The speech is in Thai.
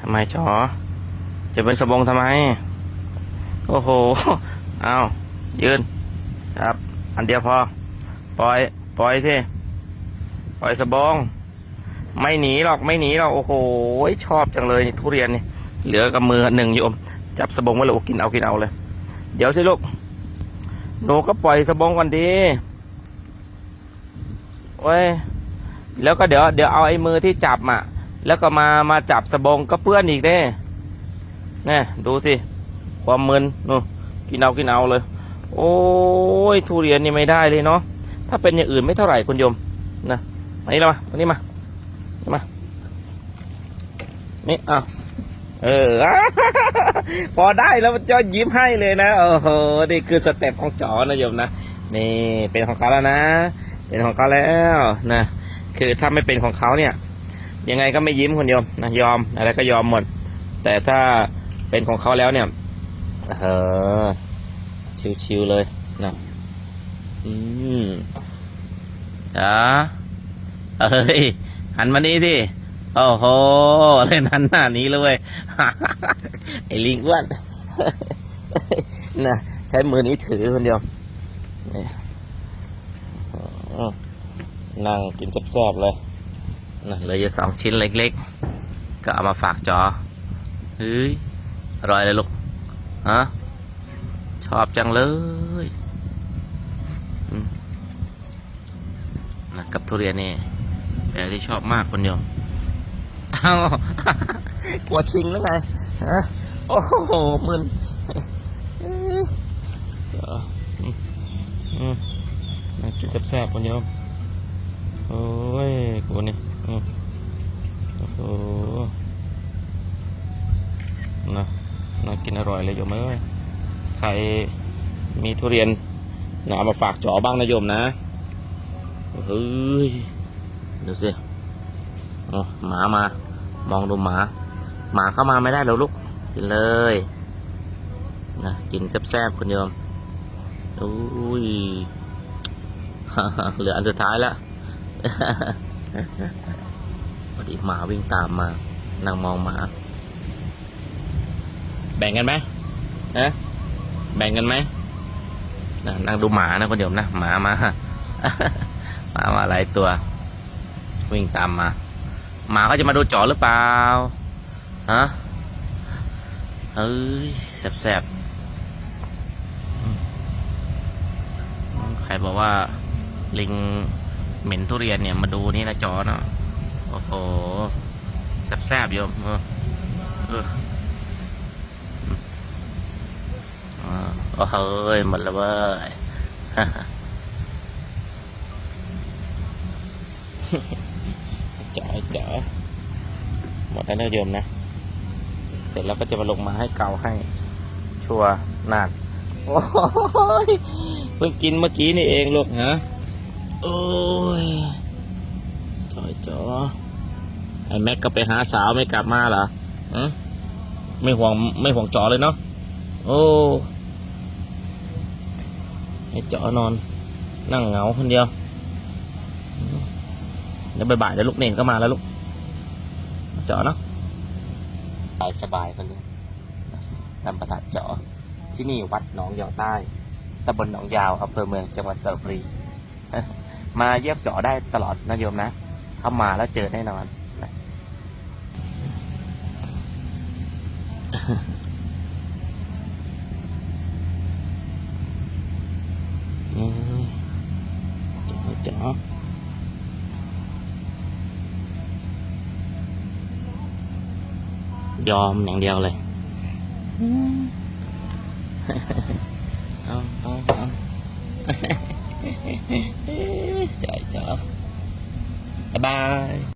ทำไมจอจะเป็นสบงทำไม โอ้โห เอายืน ครับ อันเดียวพอ ปล่อย ปล่อยที่ปล่อยสบง ไม่หนีหรอก ไม่หนีหรอก โอ้โห ชอบจังเลยทุเรียนนี่ เหลือกับมือหนึ่งโยม จับสบงไว้เลยกินเอา กินเอาเลย เดี๋ยวสิลูก หนูก็ปล่อยสบงก่อนดีโอ้ย แล้วก็เดี๋ยว เดี๋ยวเอาไอ้มือที่จับอะ แล้วก็มามาจับสบงก็เปื้อนอีกเด้นี่ดูสิ ความมึนนู่นกินเอากินเอาเลย โอ้ยทุเรียนนี่ไม่ได้เลยเนาะถ้าเป็นอย่างอื่นไม่เท่าไหร่คุณโยมนะมานี่ละมามานี่มามานี่อ้าเออ พอได้แล้วจะยิ้มให้เลยนะโอ้โหนี่คือสเต็ปของจอนะโยมนะนี่เป็นของเขาแล้วนะ เป็นของเขาแล้วนะคือถ้าไม่เป็นของเขาเนี่ย ยังไงก็ไม่ยิ้มคนโยมนะยอมอะไรก็ยอมหมด แต่ถ้าเป็นของเขาแล้วเนี่ยเออชิวๆเลยนะอืมจ้าเอ้ยหันมานี่ที่โอ้โหเล่นหันหน้านี้เลยไอ้ลิงอ้วนนะใช้มือนี้ถือคนเดียวนี่อืมนั่งกินแซ่บๆเลย เหลยจะสองชิ้นเล็กๆ ก็เอามาฝากจอเฮ้ยอร่อยเลยลูกฮะชอบจังเลยนะกับทุเรียนนี่เป็นอะไรที่ชอบมากคนเดียวอ้าวกลัวชิงหรือไงฮะโอ้โหมึนอืมกินแซ่บๆคนเดียวโอ้ยกูนี่ กินอร่อยเลยโยมเอ้ยใครมีทุเรียนนะเอามาฝากจอบ้างนะโยมนะเฮ้ยดูสิโอ้หมามามองดูหมา หมาเข้ามาไม่ได้แล้วลูกกินเลยนะกินแซ่บๆคุณโยมอุ้ยเหลืออันสุดท้ายแล้วพอดีหมาวิ่งตามมานั่งมองหมา แบ่งกันไหมฮะแบ่งกันไหมนะนั่งดูหมานะคนเดียวนะหมามาหมามาหลายตัว วิ่งตามมา หมาเขาจะมาดูจอหรือเปล่าฮะเอ้ยแสบๆอืมใครบอกว่าลิงเหม็นทุเรียนเนี่ยมาดูนี่นะจอเนาะโอ้โหแสบๆโยมเออเโอ้เฮ้ยหมดแล้วเว้ยจ๋าจ๋าหมดแล้วนะโยมนะ เสร็จแล้วก็จะมาลงมาให้เกาให้ ชัวนานโอ้ยเพิ่งกินเมื่อกี้นี่เองลูกฮะโอ้ยจอยจ๋อไอ้แม็กก็ไปหาสาวไม่กลับมาเหรออืไม่ห่วงไม่ห่วงจอเลยเนาะโอ้ ไอ้เจาะนอนนั่งเหงาคนเดียวเดี๋ยวบ่ายๆเดี๋ยวลูกเน่งก็มาแล้วลูก เจาะเนาะสบายสบายคนเดียวนำประทัดเจาะที่นี่วัดหนองยาวใต้ตำบลหนองยาวอำเภอเมืองจังหวัดสระบุรีมาเยียมเจาะได้ตลอดนะโยมนะ เข้ามาแล้วเจอแน่นอนนะ อืม จ๋อจ๋อยอมอย่างเ